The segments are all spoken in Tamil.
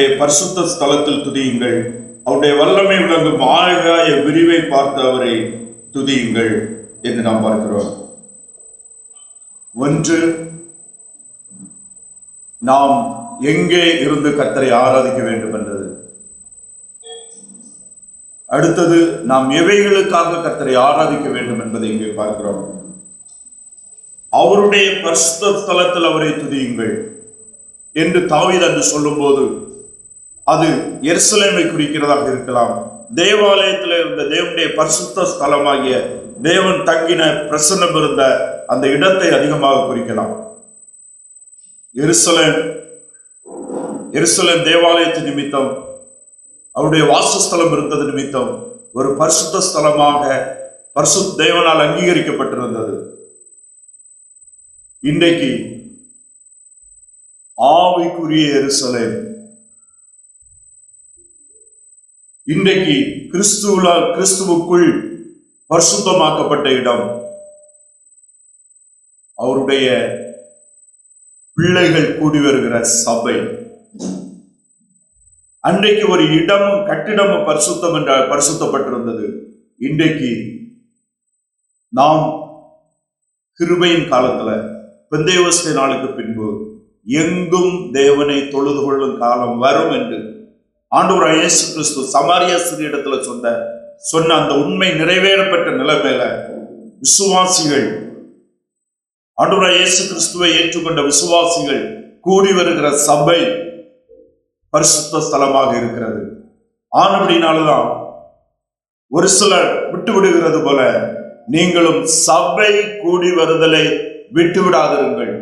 அவருடைய பரிசுத்த ஸ்தலத்தில் துதியுங்கள். அவருடைய வல்லமை விளங்கும் ஆழகாய விரிவை பார்த்து அவரை துதியுங்கள் என்று நாம் பார்க்கிறோம். ஒன்று நாம் எங்கே இருந்து கர்த்தரை ஆராதிக்க வேண்டும் என்றது அடுத்தது நாம் எவைகளுக்காக கர்த்தரை ஆராதிக்க வேண்டும் என்பதை இங்கே பார்க்கிறோம். அவருடைய பரிசுத்த ஸ்தலத்தில் அவரை துதியுங்கள் என்று தாவீது அன்று சொல்லும்போது அது எருசலேமை குறிக்கிறதாக இருக்கலாம். தேவாலயத்தில் இருந்த தேவனுடைய பரிசுத்த ஸ்தலமாகிய தேவன் தங்கின பிரசன்னம் இருந்த அந்த இடத்தை அதிகமாக குறிக்கலாம். எருசலேம் எருசலேம் தேவாலயத்து நிமித்தம் அவருடைய வாசஸ்தலம் இருந்தது நிமித்தம் ஒரு பரிசுத்த ஸ்தலமாக பரிசு தேவனால் அங்கீகரிக்கப்பட்டிருந்தது. இன்றைக்கு ஆவிக்குரிய எருசலேம் இன்றைக்கு கிறிஸ்துவ கிறிஸ்துவுக்குள் பரிசுத்தமாக்கப்பட்ட இடம். அவருடைய பிள்ளைகள் கூடி வருகிற சபை. அன்றைக்கு ஒரு இடமும் கட்டிடமும் பரிசுத்தம் என்ற பரிசுத்தப்பட்டிருந்தது. இன்றைக்கு நாம் கிருபையின் காலத்துல பெந்தேவஸ்தை நாளுக்கு பின்பு எங்கும் தேவனை தொழுது கொள்ளும் காலம் வரும் என்று ஆண்டவர் இயேசு கிறிஸ்து சமாரிய இடத்துல சொன்ன சொன்ன அந்த உண்மை நிறைவேறப்பட்ட நிலைமையில விசுவாசிகள் ஆண்டவர் இயேசு கிறிஸ்துவை ஏற்றுக்கொண்ட விசுவாசிகள் கூடி வருகிற சபை பரிசுத்த ஸ்தலமாக இருக்கிறது. ஆனபடினால்தான் ஒரு சிலர் விட்டு விடுகிறது போல நீங்களும் சபை கூடி வருதலை விட்டு விடாதிருங்கள்.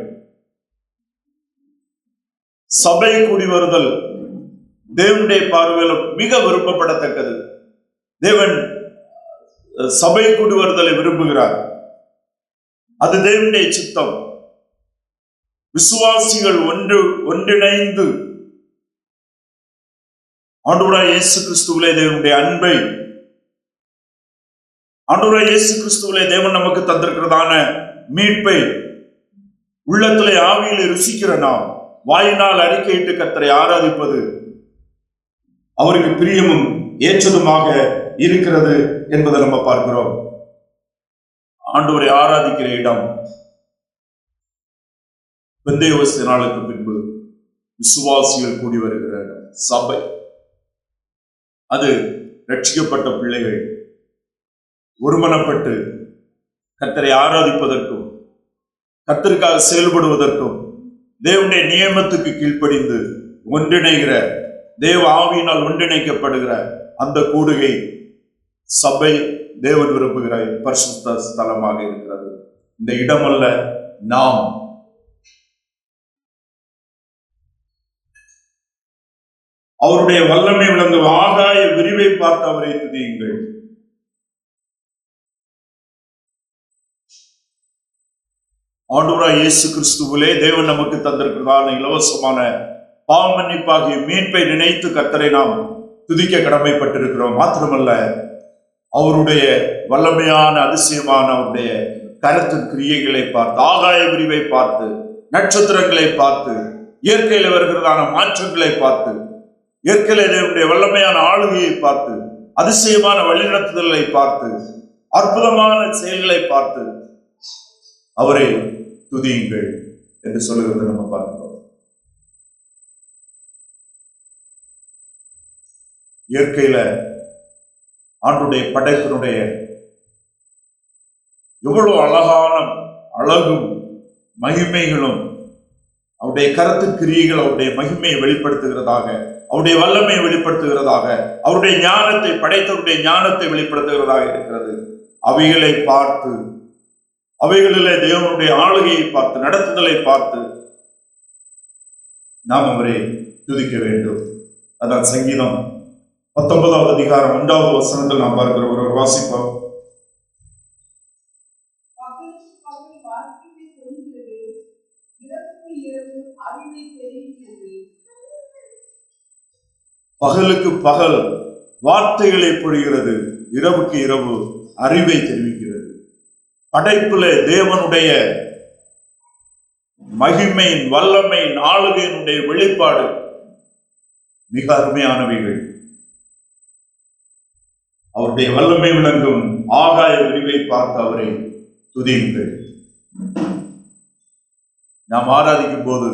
சபை கூடி வருதல் தேவனுடைய பார்வையில் மிக விருப்பப்படத்தக்கது. தேவன் சபை கூடி வருதலை விரும்புகிறார். அது தேவனுடைய சித்தம். விசுவாசிகள் ஒன்று ஒன்றிணைந்து ஆண்டவராய் இயேசு கிறிஸ்துவிலே தேவனுடைய அன்பை ஆண்டவராய் இயேசு கிறிஸ்துவிலே தேவன் நமக்கு தந்திருக்கிறதான மீட்பை உள்ளத்திலே ஆவியிலே ருசிக்கிற நாம் வாயினால் அறிக்கையிட்டு கத்தரை ஆராதிப்பது அவருக்கு பிரியமும் ஏற்றதுமாக இருக்கிறது என்பதை நம்ம பார்க்கிறோம். ஆண்டவரை ஆராதிக்கிற இடம். பெந்தையோசை நாளுக்கு பின்பு விசுவாசிகள் கூடி வருகிற இடம் சபை. அது ரட்சிக்கப்பட்ட பிள்ளைகள் ஒருமனப்பட்டு கத்தரை ஆராதிப்பதற்கும் கர்த்தருக்காக செயல்படுவதற்கும் தேவனுடைய நியமத்துக்கு கீழ்ப்படிந்து ஒன்றிணைகிற தேவ ஆவியினால் ஒன்றிணைக்கப்படுகிற அந்த கூடுகை சபை தேவன் விரும்புகிற பரிசுத்த ஸ்தலமாக இருக்கிறது. இந்த இடமல்ல நாம். அவருடைய வல்லமை விளங்கும் ஆகாய விரிவை பார்த்து அவரை துதியுங்கள். ஆண்டவராய் இயேசு கிறிஸ்துவிலே தேவன் நமக்கு தந்திருக்கிறதான இலவசமான பாவ மன்னிப்பாகிய மீட்பை நினைத்து கத்தரை நாம் துதிக்க கடமைப்பட்டிருக்கிறோம். மாத்திரமல்ல அவருடைய வல்லமையான அதிசயமான அவருடைய கருத்தின் கிரியைகளை பார்த்து ஆகாய விரிவை பார்த்து நட்சத்திரங்களை பார்த்து இயற்கையில் வருகிறதான மாற்றங்களை பார்த்து இயற்கையில வல்லமையான ஆளுகையை பார்த்து அதிசயமான வழிநடத்துதலை பார்த்து அற்புதமான செயல்களை பார்த்து அவரை துதியுங்கள் என்று சொல்லுகிறது நம்ம பார்க்கிறோம். இயற்கையில ஆண்டுடைய படைப்பினுடைய எவ்வளவு அழகான அழகும் மகிமைகளும் அவருடைய கருத்து கிரியைகள் அவருடைய மகிமையை வெளிப்படுத்துகிறதாக அவருடைய வல்லமையை வெளிப்படுத்துகிறதாக அவருடைய ஞானத்தை படைத்தவருடைய ஞானத்தை வெளிப்படுத்துகிறதாக இருக்கிறது. அவைகளை பார்த்து அவைகளிலே தேவனுடைய ஆளுகையை பார்த்து நடத்துதலை பார்த்து நாம் அவரை துதிக்க வேண்டும். அதான் சங்கீதம். பத்தொன்பதாவது அதிகாரம் ஒன்றாவது வசனத்தில் நாம் பார்க்கிற ஒரு வாசிப்போம். பகலுக்கு பகல் வார்த்தைகளை பொழிகிறது இரவுக்கு இரவு அறிவை தெரிவிக்கிறது. படைப்புல தேவனுடைய மகிமையின் வல்லமையின் ஆளுகையினுடைய வெளிப்பாடு மிக அருமையானவைகள். அவருடைய வல்லமை விளங்கும் ஆகாய விரிவை பார்த்து அவரை துதியுங்கள். நாம் ஆராதிக்கும் போது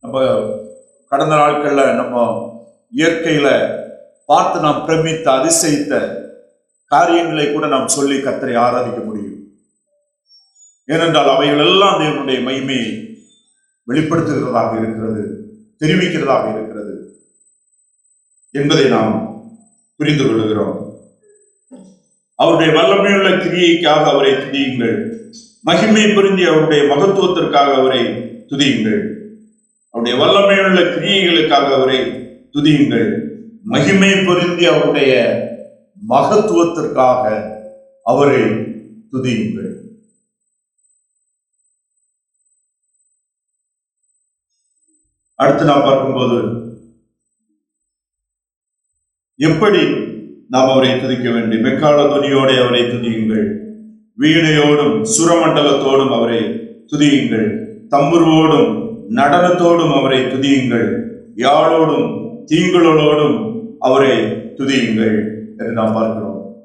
நம்ம கடந்த நாட்கள்ல நம்ம இயற்கையில பார்த்து நாம் பிரமித்த அதிசயித்த காரியங்களை கூட நாம் சொல்லி கத்தரை ஆராதிக்க முடியும். ஏனென்றால் அவைகள் எல்லாம் தேவனுடைய மகிமையை வெளிப்படுத்துகிறதாக இருக்கிறது தெரிவிக்கிறதாக இருக்கிறது என்பதை நாம் புரிந்து கொள்கிறோம் அவருடைய வல்லமையுள்ள கிரியைக்காக அவரை துதியுங்கள். மகிமை புரிந்தி அவருடைய மகத்துவத்திற்காக அவரை துதியுங்கள். அவருடைய வல்லமையுள்ள கிரியைகளுக்காக அவரை துதியுங்கள். மகிமை பொருந்தி அவருடைய மகத்துவத்திற்காக அவரை துதியுங்கள். அடுத்து நாம் பார்க்கும்போது எப்படி நாம் அவரை துதிக்க வேண்டும்? மெக்கால துணியோடு அவரை துதியுங்கள். வீணையோடும் சுரமண்டலத்தோடும் அவரை துதியுங்கள். தம்புருவோடும் நடனத்தோடும் அவரை துதியுங்கள். யாழோடும் தீங்குகளோடும் அவரை துதியுங்கள் என்று நாம் பார்க்கிறோம்.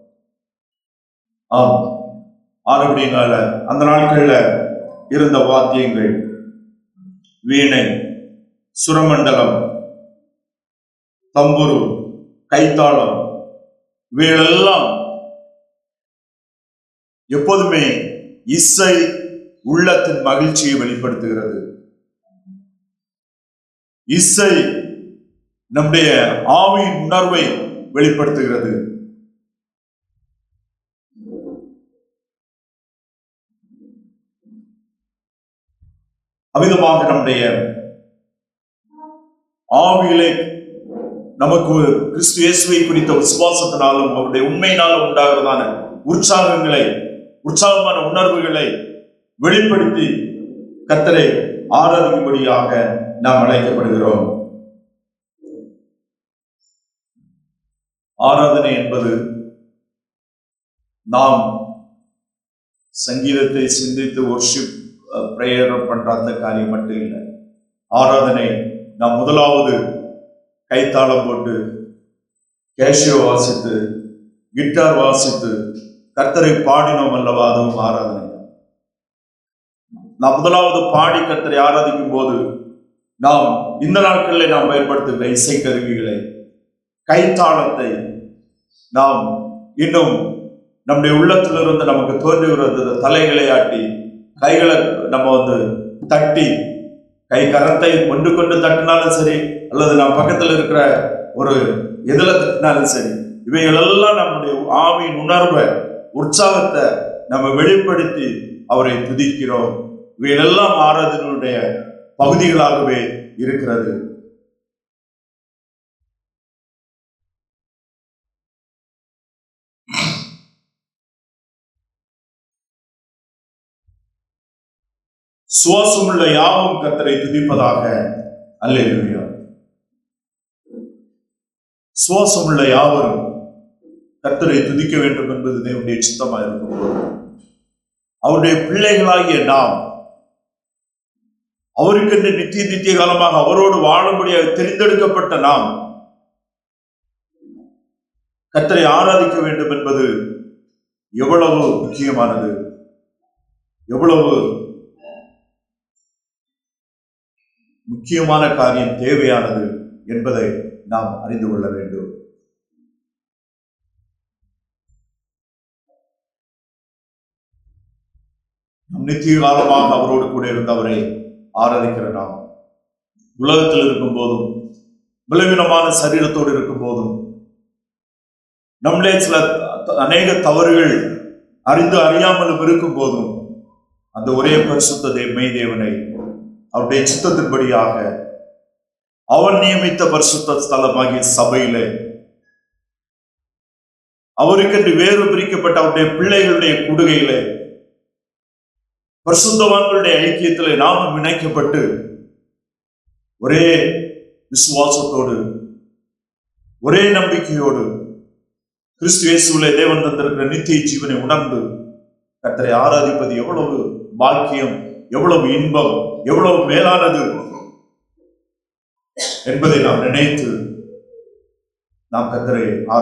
ஆம். ஆறுபடினால அந்த நாட்கள்ல இருந்த வாத்தியங்கள் வீணை சுரமண்டலம் தம்புரு கைத்தாளம் இவைகளெல்லாம் எப்போதுமே இசை உள்ளத்தின் மகிழ்ச்சியை வெளிப்படுத்துகிறது. இசை நம்முடைய ஆவியின் உணர்வை வெளிப்படுத்துகிறது. அமிதமாக நம்முடைய ஆவியிலே நமக்கு கிறிஸ்து இயேசுவை குறித்த விசுவாசத்தினாலும் அவருடைய உண்மையினாலும் உண்டாகிறதான உற்சாகங்களை உற்சாகமான உணர்வுகளை வெளிப்படுத்தி கத்தரை ஆராதிக்கும்படியாக நாம் அழைக்கப்படுகிறோம். ஆராதனை என்பது நாம் சங்கீதத்தை சிந்தித்து ஒர்ஷிப் பிரேயர் uh, பண்ற அந்த காரியம் மட்டும் இல்லை. ஆராதனை நாம் முதலாவது கைத்தாளம் போட்டு கேஷியோ வாசித்து கிட்டார் வாசித்து கர்த்தரை பாடினோம் அல்லவா? அதுவும் ஆராதனை. நாம் முதலாவது பாடி கர்த்தரை ஆராதிக்கும் போது நாம் இந்த நாட்களில் நாம் பயன்படுத்துகிற இசை கருவிகளை கைத்தாளத்தை நாம் இன்னும் நம்முடைய உள்ளத்திலிருந்து நமக்கு தோன்றுகிறது தலைகளை ஆட்டி கைகளை நம்ம வந்து தட்டி கை கரத்தை கொண்டு கொண்டு தட்டினாலும் சரி அல்லது நம்ம பக்கத்தில் இருக்கிற ஒரு எதில் தட்டினாலும் சரி இவைகளெல்லாம் நம்முடைய ஆவியின் உணர்வை உற்சாகத்தை நம்ம வெளிப்படுத்தி அவரை துதிக்கிறோம். இவைகளெல்லாம் ஆராதனுடைய பகுதிகளாகவே இருக்கிறது. சுவாசமுள்ள யாவும் கத்தரை துதிப்பதாக. அல்லேலூயா. சுவாசமுள்ள யாவரும் கத்தரை துதிக்க வேண்டும் என்பது தேவனுடைய சித்தமாக இருக்கும் அவருடைய பிள்ளைகளாகிய நாம் அவருக்கென்று நித்திய நித்திய காலமாக அவரோடு வாழும்படியாக தெரிந்தெடுக்கப்பட்ட நாம் கத்தரை ஆராதிக்க வேண்டும் என்பது எவ்வளவு முக்கியமானது எவ்வளவு முக்கியமான காரியம் தேவையானது என்பதை நாம் அறிந்து கொள்ள வேண்டும். நம் நித்திய காலமாக அவரோடு கூட இருந்தவரை ஆராதிக்கிற நாம் உலகத்தில் இருக்கும் போதும் விலவினமான சரீரத்தோடு இருக்கும் போதும் நம்மளே சில அநேக தவறுகள் அறிந்து அறியாமலும் இருக்கும் போதும் அந்த ஒரே பரிசுத்த தே- மெய் தேவனை அவருடைய சித்தத்தின்படியாக அவர் நியமித்த பரிசுத்த ஸ்தலமாகிய சபையிலே அவருக்கென்று வேறு பிரிக்கப்பட்ட அவருடைய பிள்ளைகளுடைய குடுகையிலே பரிசுத்தவான்களுடைய ஐக்கியத்திலே நாமும் இணைக்கப்பட்டு ஒரே விசுவாசத்தோடு ஒரே நம்பிக்கையோடு கிறிஸ்து இயேசுவிலே தேவன் தந்திருக்கிற நித்திய ஜீவனை உணர்ந்து கத்தரை ஆராதிப்பது எவ்வளவு பாக்கியம் எவ்வளவு இன்பம் எவ்வளவு மேலானது என்பதை நாம் நினைத்து நாம் கத்தரை